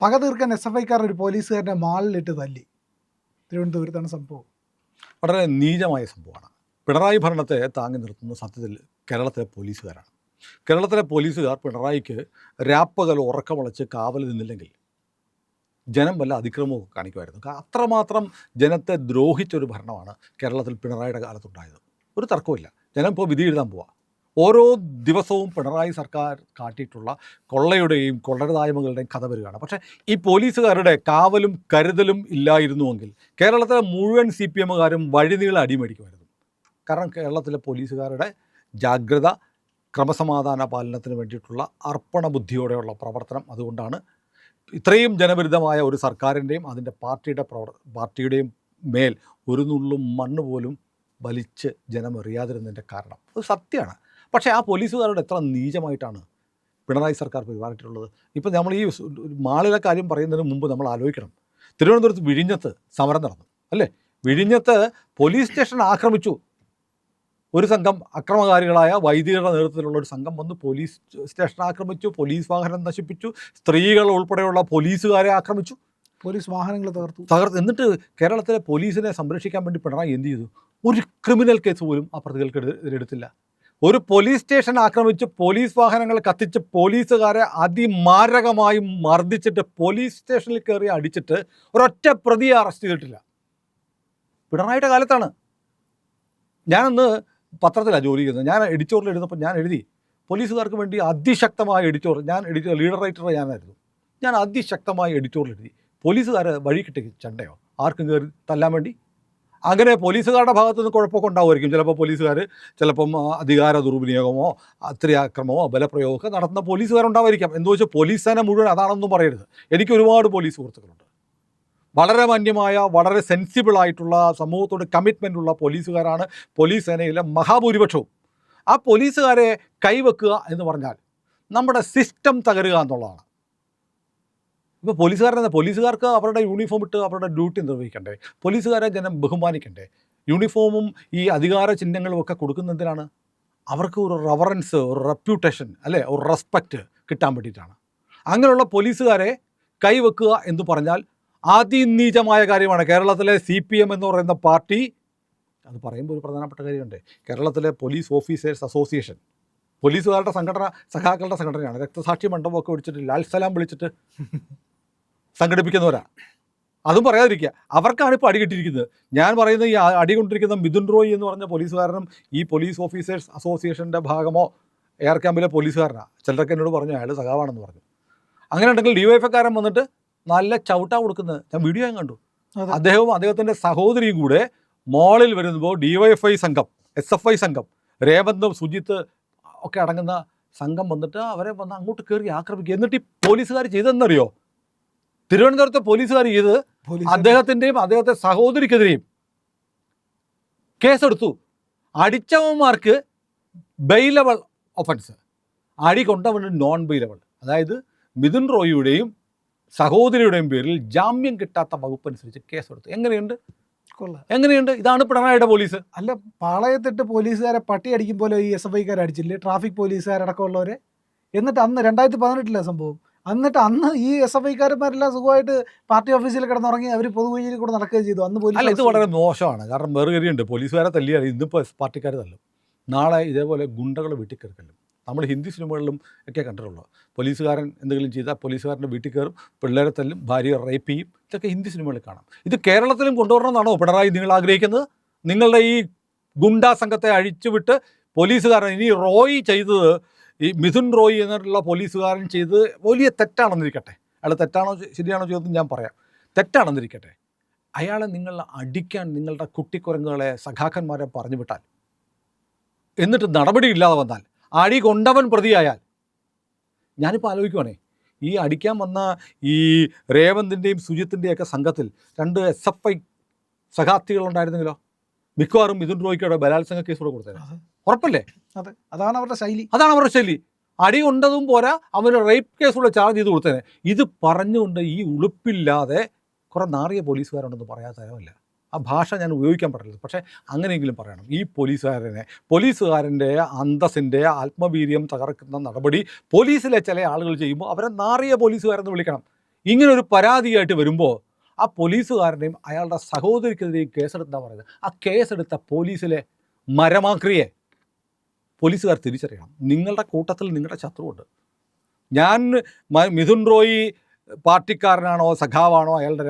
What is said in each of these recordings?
പക തീർക്കാൻ S F ഐക്കാരൻ ഒരു പോലീസുകാരനെ മാളിലിട്ട് തല്ലി. തിരുവനന്തപുരത്താണ് സംഭവം. വളരെ നീചമായ സംഭവമാണ്. പിണറായി ഭരണത്തെ താങ്ങി നിർത്തുന്ന സത്യത്തിൽ കേരളത്തിലെ പോലീസുകാരാണ്. കേരളത്തിലെ പോലീസുകാർ പിണറായിക്ക് രാപ്പകൽ ഉറക്കമുളച്ച് കാവൽ നിന്നില്ലെങ്കിൽ ജനം വല്ല അതിക്രമവും കാണിക്കുമായിരുന്നു. അത്രമാത്രം ജനത്തെ ദ്രോഹിച്ചൊരു ഭരണമാണ് കേരളത്തിൽ പിണറായിയുടെ കാലത്തുണ്ടായത്. ഒരു തർക്കമില്ല ജനം ഇപ്പോൾ വിധി എഴുതാൻ പോവാ. ഓരോ ദിവസവും പിണറായി സർക്കാർ കാട്ടിയിട്ടുള്ള കൊള്ളയുടെയും കൊള്ളരുതായ്മകളുടെയും കഥ വരികയാണ്. പക്ഷേ ഈ പോലീസുകാരുടെ കാവലും കരുതലും ഇല്ലായിരുന്നുവെങ്കിൽ കേരളത്തിലെ മുഴുവൻ സി പി എമ്മുകാരും വഴിനീള അടിമേടിക്കുമായിരുന്നു. കാരണം കേരളത്തിലെ പോലീസുകാരുടെ ജാഗ്രത ക്രമസമാധാന പാലനത്തിന് വേണ്ടിയിട്ടുള്ള അർപ്പണ ബുദ്ധിയോടെയുള്ള പ്രവർത്തനം അതുകൊണ്ടാണ് ഇത്രയും ജനവിരുദ്ധമായ ഒരു സർക്കാരിന്റെയും അതിന്റെ പാർട്ടിയുടെ പ്രവർ പാർട്ടിയുടെയും മേൽ ഒരു നുള്ളും മണ്ണ് പോലും വലിച്ച് ജനമെറിയാതിരുന്നതിന്റെ കാരണം. അത് സത്യമാണ്. പക്ഷേ ആ പോലീസുകാരോട് എത്ര നീചമായിട്ടാണ് പിണറായി സർക്കാർ പെരുമാറിയിട്ടുള്ളത്? ഇപ്പം നമ്മൾ ഈ മാളിലെ കാര്യം പറയുന്നതിന് മുമ്പ് നമ്മൾ ആലോചിക്കണം. തിരുവനന്തപുരത്ത് വിഴിഞ്ഞത്ത് സമരം നടന്നു അല്ലേ? വിഴിഞ്ഞത്ത് പോലീസ് സ്റ്റേഷൻ ആക്രമിച്ചു. ഒരു സംഘം അക്രമകാരികളായ വൈദികരുടെ നേതൃത്വത്തിലുള്ള ഒരു സംഘം വന്ന് പോലീസ് സ്റ്റേഷൻ ആക്രമിച്ചു പോലീസ് വാഹനം നശിപ്പിച്ചു സ്ത്രീകൾ ഉൾപ്പെടെയുള്ള പോലീസുകാരെ ആക്രമിച്ചു. പോലീസ് വാഹനങ്ങൾ തകർത്തു. തകർത്തു എന്നിട്ട് കേരളത്തിലെ പോലീസിനെ സംരക്ഷിക്കാൻ വേണ്ടി പിണറായി എന്ത് ചെയ്തു? ഒരു ക്രിമിനൽ കേസ് പോലും ആ പ്രതികൾക്ക് എടുത്തില്ല. ഒരു പോലീസ് സ്റ്റേഷൻ ആക്രമിച്ച് പോലീസ് വാഹനങ്ങൾ കത്തിച്ച് പോലീസുകാരെ അതിമാരകമായി മർദ്ദിച്ചിട്ട് പോലീസ് സ്റ്റേഷനിൽ കയറി അടിച്ചിട്ട് ഒരൊറ്റ പ്രതിയെ അറസ്റ്റ് ചെയ്തിട്ടില്ല. പിണറായിയുടെ കാലത്താണ്. ഞാനന്ന് പത്രത്തിലാണ് ജോലി ചെയ്യുന്നത്. ഞാൻ എഡിറ്റോറിൽ എഴുതുമ്പോൾ ഞാൻ എഴുതി പോലീസുകാർക്ക് വേണ്ടി അതിശക്തമായ എഡിറ്റോർ ഞാൻ എഡിറ്റർ ലീഡർ റൈറ്റർ ഞാനായിരുന്നു. ഞാൻ അതിശക്തമായ എഡിറ്റോറിൽ എഴുതി. പോലീസുകാരെ വഴി കിട്ടി ചണ്ടയോ? ആർക്കും കയറി തല്ലാൻ വേണ്ടി അങ്ങനെ പോലീസുകാരുടെ ഭാഗത്തു നിന്ന് കുഴപ്പമൊക്കെ ഉണ്ടാവുമായിരിക്കും. ചിലപ്പോൾ പോലീസുകാർ ചിലപ്പം അധികാര ദുർവിനിയോഗമോ അക്രമമോ ബലപ്രയോഗമൊക്കെ നടത്തുന്ന പോലീസുകാരുണ്ടാവായിരിക്കാം. എന്ന് വെച്ചാൽ പോലീസ് സേന മുഴുവൻ അതാണെന്നും പറയരുത്. എനിക്ക് ഒരുപാട് പോലീസ് സുഹൃത്തുക്കളുണ്ട്. വളരെ മാന്യമായ വളരെ സെൻസിബിൾ ആയിട്ടുള്ള സമൂഹത്തോട് കമ്മിറ്റ്മെന്റ് ഉള്ള പോലീസുകാരാണ് പോലീസ് സേനയിലെ മഹാഭൂരിപക്ഷവും. ആ പോലീസുകാരെ കൈവെക്കുക എന്ന് പറഞ്ഞാൽ നമ്മുടെ സിസ്റ്റം തകരുക എന്നുള്ളതാണ്. ഇപ്പോൾ പോലീസുകാരനെ പോലീസുകാർക്ക് അവരുടെ യൂണിഫോം ഇട്ട് അവരുടെ ഡ്യൂട്ടി നിർവഹിക്കണ്ടേ? പോലീസുകാരെ ജനം ബഹുമാനിക്കണ്ടേ? യൂണിഫോമും ഈ അധികാര ചിഹ്നങ്ങളും ഒക്കെ കൊടുക്കുന്നതിനാണ് അവർക്ക് ഒരു റവറൻസ് ഒരു റെപ്യൂട്ടേഷൻ അല്ലേ? ഒരു റെസ്പെക്റ്റ് കിട്ടാൻ വേണ്ടിയിട്ടാണ്. അങ്ങനെയുള്ള പോലീസുകാരെ കൈവെക്കുക എന്ന് പറഞ്ഞാൽ അതിനീചമായ കാര്യമാണ്. കേരളത്തിലെ സി പി എം എന്ന് പറയുന്ന പാർട്ടി അത് പറയുമ്പോൾ ഒരു പ്രധാനപ്പെട്ട കാര്യമുണ്ട്. കേരളത്തിലെ പോലീസ് ഓഫീസേഴ്സ് അസോസിയേഷൻ പോലീസുകാരുടെ സംഘടന സഖാക്കളുടെ സംഘടനയാണ്. രക്തസാക്ഷി മണ്ഡപമൊക്കെ വിളിച്ചിട്ട് ലാൽ സലാം വിളിച്ചിട്ട് സംഘടിപ്പിക്കുന്നവരാ. അതും പറയാതിരിക്കുക. അവർക്കാണ് ഇപ്പോൾ അടി കിട്ടിയിരിക്കുന്നത്. ഞാൻ പറയുന്നത് ഈ അടി കൊണ്ടിരിക്കുന്ന മിഥുൻ റോയ് എന്ന് പറഞ്ഞ പോലീസുകാരനും ഈ പോലീസ് ഓഫീസേഴ്സ് അസോസിയേഷന്റെ ഭാഗമോ എയർ ക്യാമ്പിലെ പോലീസുകാരനാണ് ചിലരൊക്കെ എന്നോട് പറഞ്ഞു അയാൾ സഖാവാണെന്ന് പറഞ്ഞു. അങ്ങനെ ഉണ്ടെങ്കിൽ ഡിവൈഎഫ്ഐക്കാരൻ വന്നിട്ട് നല്ല ചവിട്ടാ കൊടുക്കുന്നത് ഞാൻ വീഡിയോ ഞാൻ കണ്ടു. അദ്ദേഹവും അദ്ദേഹത്തിന്റെ സഹോദരിയും കൂടെ മോളിൽ വരുമ്പോൾ ഡിവൈഎഫ്ഐ സംഘം എസ് എഫ് ഐ സംഘം രേവന്ത് സുജിത്ത് ഒക്കെ അടങ്ങുന്ന സംഘം വന്നിട്ട് അവരെ വന്ന് അങ്ങോട്ട് കയറി ആക്രമിക്കുക. എന്നിട്ട് ഈ പോലീസുകാർ ചെയ്തെന്നറിയോ തിരുവനന്തപുരത്തെ പോലീസുകാർ ചെയ്ത് അദ്ദേഹത്തിന്റെയും അദ്ദേഹത്തെ സഹോദരിക്കെതിരെയും കേസെടുത്തു. അടിച്ചവന്മാർക്ക് ബെയിലബിൾ ഒഫൻസ് അടി കൊണ്ടവന് നോൺ ബെയിലബിൾ അതായത് മിഥുൻ റോയിയുടെയും സഹോദരിയുടെയും പേരിൽ ജാമ്യം കിട്ടാത്ത വകുപ്പ് അനുസരിച്ച് കേസെടുത്തു. എങ്ങനെയുണ്ട്? കൊള്ളാം. എങ്ങനെയുണ്ട്? ഇതാണ് പിണറായിയുടെ പോലീസ്. അല്ല പാളയത്തിട്ട് പോലീസുകാരെ പട്ടി അടിക്കും പോലെ ഈ എസ് എഫ് ഐക്കാർ അടിച്ചില്ലേ? ട്രാഫിക് പോലീസുകാരടക്കമുള്ളവരെ. എന്നിട്ട് അന്ന് രണ്ടായിരത്തി പതിനെട്ടിലെ സംഭവം. എന്നിട്ട് അന്ന് ഈ എസ് എഫ് ഐക്കാരന്മാരെല്ലാം സുഖമായിട്ട് പാർട്ടി ഓഫീസിൽ കിടന്നുറങ്ങി അവർ പൊതുവഴിയിൽ കൂടെ നടക്കുകയും ചെയ്തു. അന്ന് പോലീസ് അല്ല ഇത് വളരെ മോശമാണ്. കാരണം വേറെ കാര്യമുണ്ട്. പോലീസുകാരെ തല്ലിയാണ് ഇന്നിപ്പോൾ പാർട്ടിക്കാർ തല്ലും. നാളെ ഇതേപോലെ ഗുണ്ടകൾ വീട്ടിൽ കയറിക്കല്ലും നമ്മൾ ഹിന്ദി സിനിമകളിലും ഒക്കെ കണ്ടിട്ടുള്ളൂ. പോലീസുകാരൻ എന്തെങ്കിലും ചെയ്താൽ പോലീസുകാരന്റെ വീട്ടിൽ കയറും പിള്ളേരെ തല്ലും ഭാര്യയെ റേപ്പ് ചെയ്യും. ഇതൊക്കെ ഹിന്ദി സിനിമകളിൽ കാണാം. ഇത് കേരളത്തിലും കൊണ്ടുവരണമെന്നാണോ പിണറായി നിങ്ങൾ ആഗ്രഹിക്കുന്നത്? നിങ്ങളുടെ ഈ ഗുണ്ടാ സംഘത്തെ അഴിച്ചുവിട്ട് പോലീസുകാരൻ ഇനി റോയി ചെയ്തത് ഈ മിഥുൻ റോയ് എന്നുള്ള പോലീസുകാരൻ ചെയ്തത് വലിയ തെറ്റാണെന്നിരിക്കട്ടെ. അയാൾ തെറ്റാണോ ശരിയാണോ ചെയ്തതെന്ന് ഞാൻ പറയാം. തെറ്റാണെന്നിരിക്കട്ടെ. അയാളെ നിങ്ങൾ അടിക്കാൻ നിങ്ങളുടെ കുട്ടിക്കുരങ്ങുകളെ സഖാക്കന്മാരെ പറഞ്ഞു വിട്ടാൽ എന്നിട്ട് നടപടി ഇല്ലാതെ വന്നാൽ അടി കൊണ്ടവൻ പ്രതിയായാൽ ഞാനിപ്പോൾ ആലോചിക്കുവാണേ ഈ അടിക്കാൻ വന്ന ഈ രേവന്തിന്റെയും സുജിത്തിന്റെയൊക്കെ സംഘത്തിൽ രണ്ട് എസ് എഫ് ഐ സഖാർത്ഥികളുണ്ടായിരുന്നെങ്കിലോ മിക്കവാറും മിഥുൻ റോയ്ക്കോടെ ബലാത്സംഗ കേസ് കൂടെ കൊടുത്തത് ഉറപ്പല്ലേ? അതെ. അതാണ് അവരുടെ ശൈലി. അതാണ് അവരുടെ ശൈലി. അടി ഉണ്ടതും പോരാ അവന് റേപ്പ് കേസുള്ള ചാർജ് ചെയ്ത് കൊടുത്തേനെ. ഇത് പറഞ്ഞുകൊണ്ട് ഈ ഉളുപ്പില്ലാതെ കുറേ നാറിയ പോലീസുകാരുണ്ടെന്ന് പറയാത്ത തരമല്ല ആ ഭാഷ ഞാൻ ഉപയോഗിക്കാൻ പറ്റില്ല. പക്ഷേ അങ്ങനെയെങ്കിലും പറയണം. ഈ പോലീസുകാരനെ പോലീസുകാരന്റെ അന്തസ്സിന്റെ ആത്മവീര്യം തകർക്കുന്ന നടപടി പോലീസിലെ ചില ആളുകൾ ചെയ്യുമ്പോൾ അവരെ നാറിയ പോലീസുകാരെന്ന് വിളിക്കണം. ഇങ്ങനൊരു പരാതിയായിട്ട് വരുമ്പോൾ ആ പോലീസുകാരനെയും അയാളുടെ സഹോദരിക്കെതിരെയും കേസെടുത്താ പറയുന്നത്. ആ കേസെടുത്ത പോലീസിലെ മരമാക്രിയെ പോലീസുകാർ തിരിച്ചറിയണം. നിങ്ങളുടെ കൂട്ടത്തിൽ നിങ്ങളുടെ ശത്രുവുണ്ട്. ഞാൻ മിഥുൻ റോയി പാർട്ടിക്കാരനാണോ സഖാവാണോ അയാളുടെ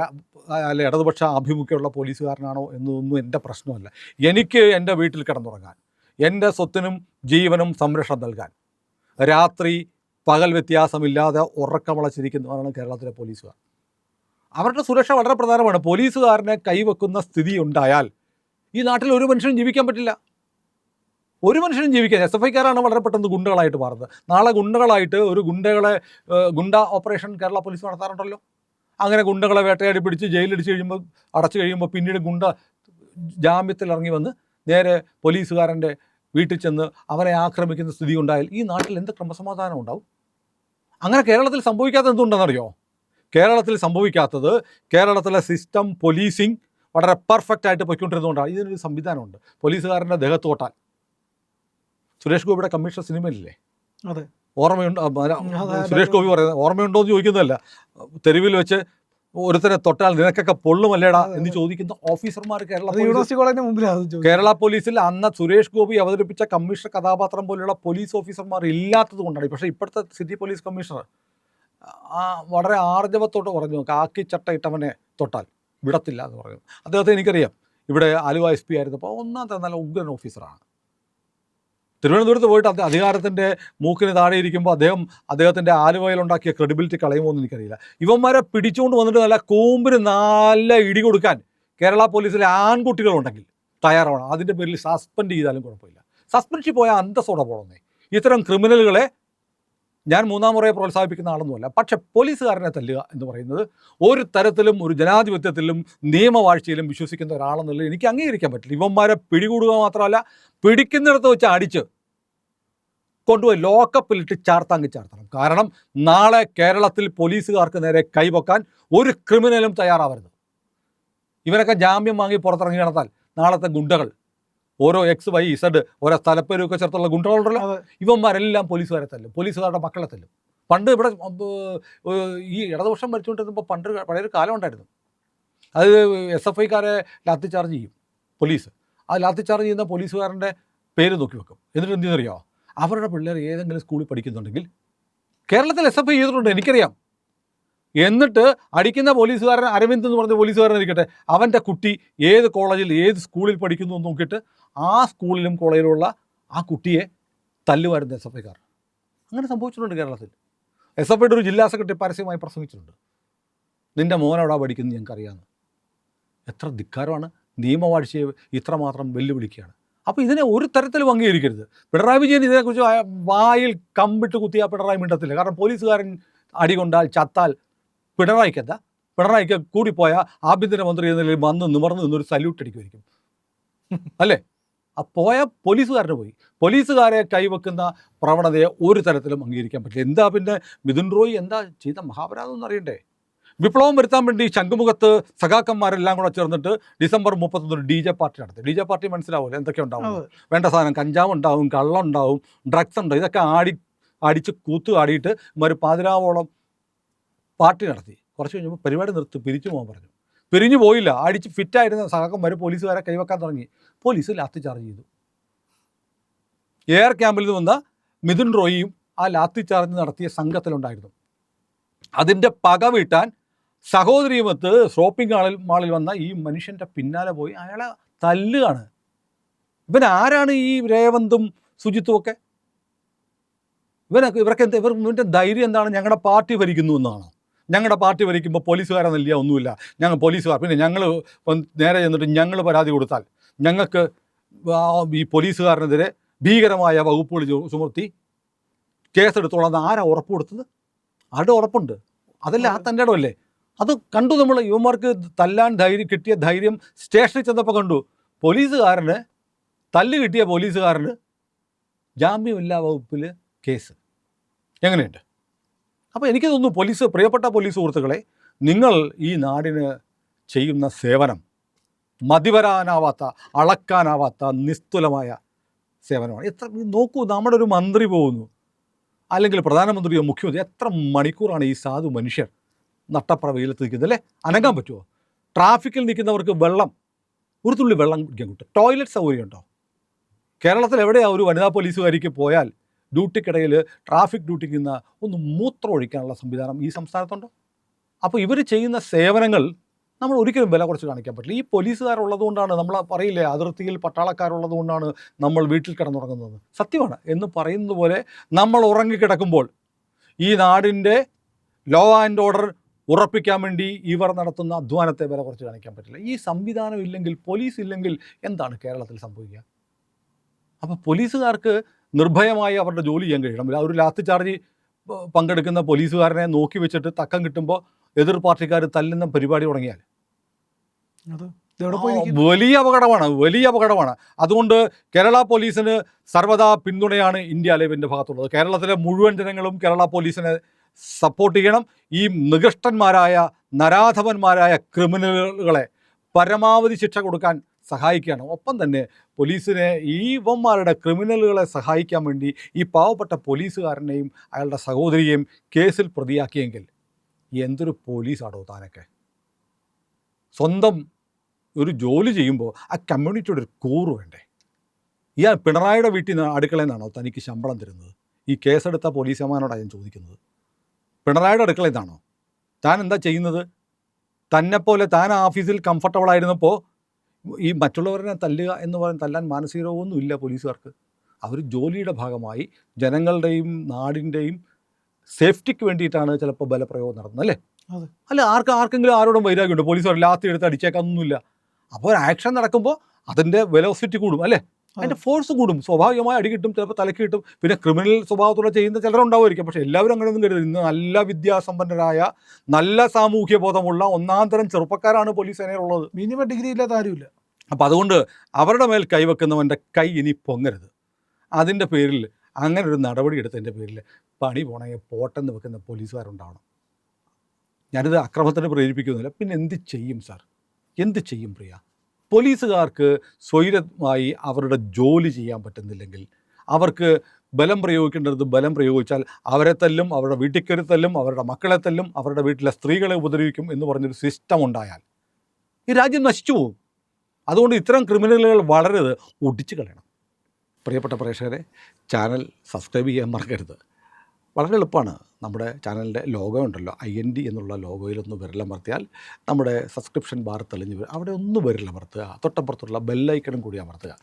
അല്ലെ ഇടതുപക്ഷ ആഭിമുഖ്യമുള്ള പോലീസുകാരനാണോ എന്നതൊന്നും എന്റെ പ്രശ്നമല്ല. എനിക്ക് എന്റെ വീട്ടിൽ കിടന്നുറങ്ങാൻ എന്റെ സ്വത്തിനും ജീവനും സംരക്ഷണം നൽകാൻ രാത്രി പകൽ വ്യത്യാസമില്ലാതെ ഉറക്കമളച്ചിരിക്കുന്നവരാണ് കേരളത്തിലെ പോലീസുകാർ. അവരുടെ സുരക്ഷ വളരെ പ്രധാനമാണ്. പോലീസുകാരനെ കൈവെക്കുന്ന സ്ഥിതി ഉണ്ടായാൽ ഈ നാട്ടിൽ ഒരു മനുഷ്യനും ജീവിക്കാൻ പറ്റില്ല. ഒരു മനുഷ്യനും ജീവിക്കാൻ എസ് എഫ് ഐക്കാരാണ് വളരെ പെട്ടെന്ന് ഗുണ്ടകളായിട്ട് മാറുന്നത്. നാളെ ഗുണ്ടകളായിട്ട് ഒരു ഗുണ്ടകളെ ഗുണ്ട ഓപ്പറേഷൻ കേരള പോലീസ് നടത്താറുണ്ടല്ലോ. അങ്ങനെ ഗുണ്ടകളെ വേട്ടയാടി പിടിച്ച് ജയിലിടിച്ച് കഴിയുമ്പോൾ അടച്ചു കഴിയുമ്പോൾ പിന്നീട് ഗുണ്ട ജാമ്യത്തിൽ ഇറങ്ങി വന്ന് നേരെ പോലീസുകാരന്റെ വീട്ടിൽ ചെന്ന് അവരെ ആക്രമിക്കുന്ന സ്ഥിതി ഉണ്ടായാൽ ഈ നാട്ടിൽ എന്ത് ക്രമസമാധാനം ഉണ്ടാവും? അങ്ങനെ കേരളത്തിൽ സംഭവിക്കാത്ത എന്തുണ്ടെന്നറിയോ? കേരളത്തിൽ സംഭവിക്കാത്തത് കേരളത്തിലെ സിസ്റ്റം പോലീസിങ് വളരെ പെർഫെക്റ്റ് ആയിട്ട് പൊയ്ക്കൊണ്ടിരുന്നതുകൊണ്ടാണ്. ഇതിനൊരു സംവിധാനമുണ്ട്. പോലീസുകാരന്റെ ദേഹത്ത് തൊട്ടാൽ സുരേഷ് ഗോപിയുടെ കമ്മീഷൻ സിനിമയിലില്ലേ? അതെ. ഓർമ്മയുണ്ട്. സുരേഷ് ഗോപി പറയുന്നത് ഓർമ്മയുണ്ടോ എന്ന് ചോദിക്കുന്നതല്ല. തെരുവിൽ വെച്ച് ഒരുത്തരെ തൊട്ടാൽ നിനക്കൊക്കെ പൊള്ളുമല്ലേടാ എന്ന് ചോദിക്കുന്ന ഓഫീസർമാർ കേരള യൂണിവേഴ്സിറ്റി കോളേജിന് മുമ്പിലാണ്. കേരള പോലീസിൽ അന്ന് സുരേഷ് ഗോപി അവതരിപ്പിച്ച കമ്മീഷണർ കഥാപാത്രം പോലെയുള്ള പോലീസ് ഓഫീസർമാർ ഇല്ലാത്തത് കൊണ്ടാണ് പക്ഷേ ഇപ്പോഴത്തെ സിറ്റി പോലീസ് കമ്മീഷണർ വളരെ ആർജവത്തോട്ട് പറഞ്ഞു. കാക്കി ചട്ട ഇട്ടവനെ തൊട്ടാൽ വിടത്തില്ല എന്ന് പറഞ്ഞു. അദ്ദേഹത്തെ എനിക്കറിയാം. ഇവിടെ ആലുവ എസ് പി ആയിരുന്നപ്പോൾ ഒന്നാമത്തെ നല്ല ഉഗ്രൻ ഓഫീസറാണ് തിരുവനന്തപുരത്ത് പോയിട്ട് അധികാരത്തിന്റെ മൂക്കിന് താഴെ ഇരിക്കുമ്പോൾ അദ്ദേഹം അദ്ദേഹത്തിന്റെ ആലുവയിലുണ്ടാക്കിയ ക്രെഡിബിലിറ്റി കളയുമോ എന്ന് എനിക്കറിയില്ല. ഇവന്മാരെ പിടിച്ചുകൊണ്ട് വന്നിട്ട് നല്ല കൂമ്പിന് നല്ല ഇടി കൊടുക്കാൻ കേരള പോലീസിലെ ആൺകുട്ടികളുണ്ടെങ്കിൽ തയ്യാറാവണം. അതിന്റെ പേരിൽ സസ്പെൻഡ് ചെയ്താലും കുഴപ്പമില്ല. സസ്പെൻഷൻ പോയാൽ അന്തസ്സോടെ പോകണമെന്നേ ഇത്തരം ക്രിമിനലുകളെ ഞാൻ മൂന്നാം മുറയെ പ്രോത്സാഹിപ്പിക്കുന്ന ആളൊന്നുമല്ല. പക്ഷേ പോലീസുകാരനെ തല്ലുക എന്ന് പറയുന്നത് ഒരു തരത്തിലും ഒരു ജനാധിപത്യത്തിലും നിയമവാഴ്ചയിലും വിശ്വസിക്കുന്ന ഒരാളെന്നുള്ളത് എനിക്ക് അംഗീകരിക്കാൻ പറ്റില്ല. ഇവന്മാരെ പിടികൂടുക മാത്രമല്ല പിടിക്കുന്നിടത്ത് വെച്ച് അടിച്ച് കൊണ്ടുപോയി ലോക്കപ്പിലിട്ട് ചാർത്താങ്കി ചാർത്തണം. കാരണം നാളെ കേരളത്തിൽ പോലീസുകാർക്ക് നേരെ കൈവക്കാൻ ഒരു ക്രിമിനലും തയ്യാറാവരുത്. ഇവരൊക്കെ ജാമ്യം വാങ്ങി പുറത്തിറങ്ങി നടത്താൽ നാളത്തെ ഗുണ്ടകൾ ഓരോ എക്സ് വൈ ഇസഡ് ഓരോ സ്ഥലപ്പേരൊക്കെ ചേർത്തുള്ള ഗുണ്ടകളുണ്ടല്ലോ. ഇവന്മാരെല്ലാം പോലീസുകാരെ തല്ലും. പോലീസുകാരുടെ മക്കളെ തല്ലും. പണ്ട് ഇവിടെ ഈ ഇടതുപക്ഷം ഭരിച്ചുകൊണ്ടിരുന്നപ്പോൾ പണ്ട് പഴയൊരു കാലം ഉണ്ടായിരുന്നു അത് എസ് എഫ് ഐക്കാരെ ലാത്തി ചാർജ് ചെയ്യും പോലീസ്. ആ ലാത്തി ചാർജ് ചെയ്യുന്ന പോലീസുകാരന്റെ പേര് നോക്കി വെക്കും. എന്നിട്ട് എന്തെന്നറിയാമോ അവരുടെ പിള്ളേർ ഏതെങ്കിലും സ്കൂളിൽ പഠിക്കുന്നുണ്ടെങ്കിൽ കേരളത്തിൽ എസ് എഫ് ഐ ചെയ്തിട്ടുണ്ട് എനിക്കറിയാം. എന്നിട്ട് അടിക്കുന്ന പോലീസുകാരൻ അരവിന്ദ് എന്ന് പറഞ്ഞ പോലീസുകാരൻ ഇരിക്കട്ടെ. അവന്റെ കുട്ടി ഏത് കോളേജിൽ ഏത് സ്കൂളിൽ പഠിക്കുന്നു എന്ന് നോക്കിയിട്ട് ആ സ്കൂളിലും കോളേജിലുള്ള ആ കുട്ടിയെ തല്ലുമായിരുന്നു എസ് എഫ് ഐക്കാർ അങ്ങനെ സംഭവിച്ചിട്ടുണ്ട് കേരളത്തിൽ. എസ് എഫ് ഐയുടെ ഒരു ജില്ലാ സെക്രട്ടറി പരസ്യമായി പ്രസംഗിച്ചിട്ടുണ്ട്. നിന്റെ മോൻ അവിടെ പഠിക്കുന്നത് ഞങ്ങൾക്കറിയാമെന്ന് എത്ര ധിക്കാരമാണ്. നിയമവാഴ്ചയെ ഇത്രമാത്രം വെല്ലുവിളിക്കുകയാണ്. അപ്പോൾ ഇതിനെ ഒരു തരത്തിലും അംഗീകരിക്കരുത് പിണറായി വിജയൻ ഇതിനെക്കുറിച്ച് വായിൽ കമ്പിട്ട് കുത്തിയാൽ പിണറായി മിണ്ടത്തില്ല. കാരണം പോലീസുകാരൻ അടി കൊണ്ടാൽ ചത്താൽ പിണറായിക്കെന്താ പിണറായിക്ക് കൂടിപ്പോയ ആഭ്യന്തരമന്ത്രി എന്ന നിലയിൽ വന്ന് നിവർന്ന് നിന്നൊരു സല്യൂട്ട് അടിക്കുമായിരിക്കും. അല്ലേ? ആ പോയ പോലീസുകാരന് പോയി. പോലീസുകാരെ കൈവെക്കുന്ന പ്രവണതയെ ഒരു തരത്തിലും അംഗീകരിക്കാൻ പറ്റില്ല. എന്താ പിന്നെ മിഥുൻ റോയ് എന്താ ചെയ്ത മഹാപരാധം എന്ന് അറിയണ്ടേ? വിപ്ലവം വരുത്താൻ വേണ്ടി ശംഖുമുഖത്ത് സഖാക്കന്മാരെല്ലാം കൂടെ ചേർന്നിട്ട് ഡിസംബർ മുപ്പത്തൊന്ന് ഡി ജെ പാർട്ടി നടത്തി. ഡി ജെ പാർട്ടി മനസ്സിലാവില്ല എന്തൊക്കെ ഉണ്ടാവും വേണ്ട സാധനം കഞ്ചാവ് ഉണ്ടാവും കള്ളം ഉണ്ടാവും ഡ്രഗ്സ് ഉണ്ടാവും ഇതൊക്കെ ആടി അടിച്ച് കൂത്ത് ആടിയിട്ട് ഒരു പാതിരാവോളം പാർട്ടി നടത്തി. കുറച്ച് കഴിഞ്ഞപ്പോൾ പരിപാടി നിർത്തി പിരിച്ചു പോകാൻ പറഞ്ഞു. പിരിഞ്ഞു പോയില്ല. അടിച്ച് ഫിറ്റായിരുന്ന സഹാക്കന്മാർ പോലീസുകാരെ കൈവെക്കാൻ തുടങ്ങി. പോലീസ് ലാത്തി ചാർജ് ചെയ്തു. എയർ ക്യാമ്പിൽ നിന്ന് വന്ന മിഥുൻ റോയിയും ആ ലാത്തി ചാർജ് നടത്തിയ സംഘത്തിലുണ്ടായിരുന്നു. അതിന്റെ പക വീട്ടാൻ സഹോദരിയുമൊത്ത് ഷോപ്പിംഗ് മാളിൽ മാളിൽ വന്ന ഈ മനുഷ്യന്റെ പിന്നാലെ പോയി അയാളെ തല്ലുകയാണ്. ഇവൻ ആരാണ് ഈ രേവന്തും സുജിത്തും ഒക്കെ? ഇവനൊക്കെ ഇവർക്ക് എന്താ ഇവർ ഇവന്റെ ധൈര്യം എന്താണ്? ഞങ്ങളുടെ പാർട്ടി ഭരിക്കുന്നു എന്നാണോ. ഞങ്ങളുടെ പാർട്ടി പോലീസുകാരെ നൽകിയ ഒന്നുമില്ല. ഞങ്ങൾ പോലീസുകാർ പിന്നെ ഞങ്ങൾ നേരെ ചെന്നിട്ട് ഞങ്ങൾ പരാതി കൊടുത്താൽ ഞങ്ങൾക്ക് ഈ പോലീസുകാരനെതിരെ ഭീകരമായ വകുപ്പുകൾ ചുമർത്തി കേസെടുത്തോളാം ആരാ ഉറപ്പ് കൊടുത്തത്? ആരുടെ ഉറപ്പുണ്ട്? അതല്ല ആ തന്റെ ഇടമല്ലേ? അത് കണ്ടു നമ്മൾ യുവമാർക്ക് തല്ലാൻ ധൈര്യം കിട്ടിയ ധൈര്യം സ്റ്റേഷനിൽ ചെന്നപ്പോൾ കണ്ടു. പോലീസുകാരന് തല്ല് കിട്ടിയ പോലീസുകാരന് ജാമ്യമില്ലാ വകുപ്പിൽ കേസ്. എങ്ങനെയുണ്ട്? അപ്പോൾ എനിക്ക് തോന്നുന്നു പോലീസ് പ്രിയപ്പെട്ട പോലീസ് സുഹൃത്തുക്കളെ നിങ്ങൾ ഈ നാടിന് ചെയ്യുന്ന സേവനം മതിവരാനാവാത്ത അളക്കാനാവാത്ത നിസ്തുലമായ സേവനമാണ്. എത്ര നോക്കൂ നമ്മുടെ ഒരു മന്ത്രി പോകുന്നു അല്ലെങ്കിൽ പ്രധാനമന്ത്രിയോ മുഖ്യമന്ത്രി എത്ര മണിക്കൂറാണ് ഈ സാധു മനുഷ്യർ നട്ടപ്ര വെയിലത്ത് നിൽക്കുന്നത് അല്ലേ? അനങ്ങാൻ പറ്റുമോ ട്രാഫിക്കിൽ നിൽക്കുന്നവർക്ക് വെള്ളം ഒരു തുള്ളി വെള്ളം കുടിക്കാൻ കിട്ടും. ടോയ്ലറ്റ് സൗകര്യം ഉണ്ടോ? കേരളത്തിൽ എവിടെയാണ് ഒരു വനിതാ പോലീസുകാരിക്ക് പോയാൽ ഡ്യൂട്ടിക്കിടയിൽ ട്രാഫിക് ഡ്യൂട്ടിക്ക് നിന്ന് ഒന്ന് മൂത്രം ഒഴിക്കാനുള്ള സംവിധാനം ഈ സംസ്ഥാനത്തുണ്ടോ. അപ്പോൾ ഇവർ ചെയ്യുന്ന സേവനങ്ങൾ നമ്മൾ ഒരിക്കലും വില കുറച്ച് കാണിക്കാൻ പറ്റില്ല. ഈ പോലീസുകാരുള്ളതുകൊണ്ടാണ് നമ്മൾ പറയില്ലേ അതിർത്തിയിൽ പട്ടാളക്കാരുള്ളത് കൊണ്ടാണ് നമ്മൾ വീട്ടിൽ കിടന്നുറങ്ങുന്നത്. സത്യമാണ്. എന്ന് പറയുന്നത് പോലെ നമ്മൾ ഉറങ്ങിക്കിടക്കുമ്പോൾ ഈ നാടിന്റെ ലോ ആൻഡ് ഓർഡർ ഉറപ്പിക്കാൻ വേണ്ടി ഇവർ നടത്തുന്ന അധ്വാനത്തെ വില കുറച്ച് കാണിക്കാൻ പറ്റില്ല. ഈ സംവിധാനം ഇല്ലെങ്കിൽ പോലീസ് ഇല്ലെങ്കിൽ എന്താണ് കേരളത്തിൽ സംഭവിക്കുക? അപ്പോൾ പോലീസുകാർക്ക് നിർഭയമായി അവരുടെ ജോലി ചെയ്യാൻ കഴിയണം. ഒരു ലാത്തി ചാർജ് പങ്കെടുക്കുന്ന പോലീസുകാരനെ നോക്കി വെച്ചിട്ട് തക്കം കിട്ടുമ്പോൾ എതിർ പാർട്ടിക്കാർ തല്ലുന്ന പരിപാടി തുടങ്ങിയാൽ? വലിയ അപകടമാണ് വലിയ അപകടമാണ്. അതുകൊണ്ട് കേരള പോലീസിന് സർവതാ പിന്തുണയാണ് ഇന്ത്യ അലൈവിന്റെ ഭാഗത്തുള്ളത്. കേരളത്തിലെ മുഴുവൻ ജനങ്ങളും കേരള പോലീസിനെ സപ്പോർട്ട് ചെയ്യണം. ഈ നികൃഷ്ടന്മാരായ നരാധവന്മാരായ ക്രിമിനലുകളെ പരമാവധി ശിക്ഷ കൊടുക്കാൻ സഹായിക്കുകയാണ്. ഒപ്പം തന്നെ പോലീസിനെ ഈ ഇവന്മാരുടെ ക്രിമിനലുകളെ സഹായിക്കാൻ വേണ്ടി ഈ പാവപ്പെട്ട പോലീസുകാരനെയും അയാളുടെ സഹോദരിയെയും കേസിൽ പ്രതിയാക്കിയെങ്കിൽ എന്തൊരു പോലീസാണോ താനൊക്കെ. സ്വന്തം ഒരു ജോലി ചെയ്യുമ്പോൾ ആ കമ്മ്യൂണിറ്റിയുടെ ഒരു കൂറ് വേണ്ടേ? ഇയാൾ പിണറായിയുടെ വീട്ടിൽ നിന്ന് അടുക്കളയിൽ നിന്നാണോ തനിക്ക് ശമ്പളം തരുന്നത്? ഈ കേസെടുത്ത പോലീസുമാരോടാണ് ഞാൻ ചോദിക്കുന്നത്. പിണറായിയുടെ അടുക്കളയിൽ നിന്നാണോ? താൻ എന്താ ചെയ്യുന്നത്? തന്നെപ്പോലെ താൻ ഓഫീസിൽ കംഫർട്ടബിൾ ആയിരുന്നപ്പോൾ ഈ മറ്റുള്ളവരെ തല്ലുക എന്ന് പറഞ്ഞ് തല്ലാൻ മാനസിക രോഗമൊന്നും ഇല്ല പോലീസുകാർക്ക്. അവർ ജോലിയുടെ ഭാഗമായി ജനങ്ങളുടെയും നാടിന്റെയും സേഫ്റ്റിക്ക് വേണ്ടിയിട്ടാണ് ചിലപ്പോൾ ബലപ്രയോഗം നടത്തുന്നത് അല്ലേ? അല്ല ആർക്ക് ആർക്കെങ്കിലും ആരോടും വൈരാഗ്യമുണ്ട്? പോലീസുകാർ ലാത്തി എടുത്ത് അടിച്ചേക്കാനൊന്നുമില്ല അപ്പോൾ ഒരു ആക്ഷൻ നടക്കുമ്പോൾ അതിന്റെ വെലോസിറ്റി കൂടും അല്ലേ? അതിന്റെ ഫോഴ്സ് കൂടും. സ്വാഭാവികമായി അടി കിട്ടും ചിലപ്പോൾ തലക്ക് കിട്ടും. പിന്നെ ക്രിമിനൽ സ്വഭാവത്തോടെ ചെയ്യുന്ന ചിലരുണ്ടാവുമായിരിക്കും. പക്ഷെ എല്ലാവരും അങ്ങനെ ഒന്നും കരുതരുത്. ഇന്ന് നല്ല വിദ്യാസമ്പന്നരായ നല്ല സാമൂഹ്യ ബോധമുള്ള ഒന്നാം തരം ചെറുപ്പക്കാരാണ് പോലീസ് സേനയിലുള്ളത് മിനിമം ഡിഗ്രി ഇല്ലാത്ത ആരുമില്ല. അപ്പോൾ അതുകൊണ്ട് അവരുടെ മേൽ കൈവെക്കുന്നവന്റെ കൈ ഇനി പൊങ്ങരുത്. അതിന്റെ പേരിൽ അങ്ങനെ ഒരു നടപടി എടുത്തതിന്റെ പേരിൽ പണി പോണെങ്കിൽ പോട്ടെന്ന് വെക്കുന്ന പോലീസുകാരുണ്ടാവണം. ഞാനിത് അക്രമത്തിന് പ്രേരിപ്പിക്കുന്നില്ല. പിന്നെ എന്ത് ചെയ്യും സാർ? എന്ത് ചെയ്യും പ്രിയ? പോലീസുകാർക്ക് സ്വൈരമായി അവരുടെ ജോലി ചെയ്യാൻ പറ്റുന്നില്ലെങ്കിൽ അവർക്ക് ബലം പ്രയോഗിക്കേണ്ടത് ബലം പ്രയോഗിച്ചാൽ അവരെ തല്ലും അവരുടെ വീട്ടിൽ കയറി തല്ലും അവരുടെ മക്കളെ തല്ലും അവരുടെ വീട്ടിലെ സ്ത്രീകളെ ഉപദ്രവിക്കും എന്ന് പറഞ്ഞൊരു സിസ്റ്റം ഉണ്ടായാൽ ഈ രാജ്യം നശിച്ചു പോകും. അതുകൊണ്ട് ഇത്തരം ക്രിമിനലുകൾ വളരരുത് ഒടിച്ചു കളയണം. പ്രിയപ്പെട്ട പ്രേക്ഷകരെ ചാനൽ സബ്സ്ക്രൈബ് ചെയ്യാൻ മറക്കരുത്. വളരെ എളുപ്പമാണ്. നമ്മുടെ ചാനലിന്റെ ലോഗോ ഉണ്ടല്ലോ. ഐ എൻ ഡി എന്നുള്ള ലോഗോയിലൊന്ന് വിരലമർത്തിയാൽ നമ്മുടെ സബ്സ്ക്രിപ്ഷൻ ബാർ തെളിഞ്ഞ് വരും. അവിടെ ഒന്ന് വിരലമർത്തുക തൊട്ടപ്പുറത്തുള്ള ബെല്ലൈക്കണും കൂടി അമർത്തുക.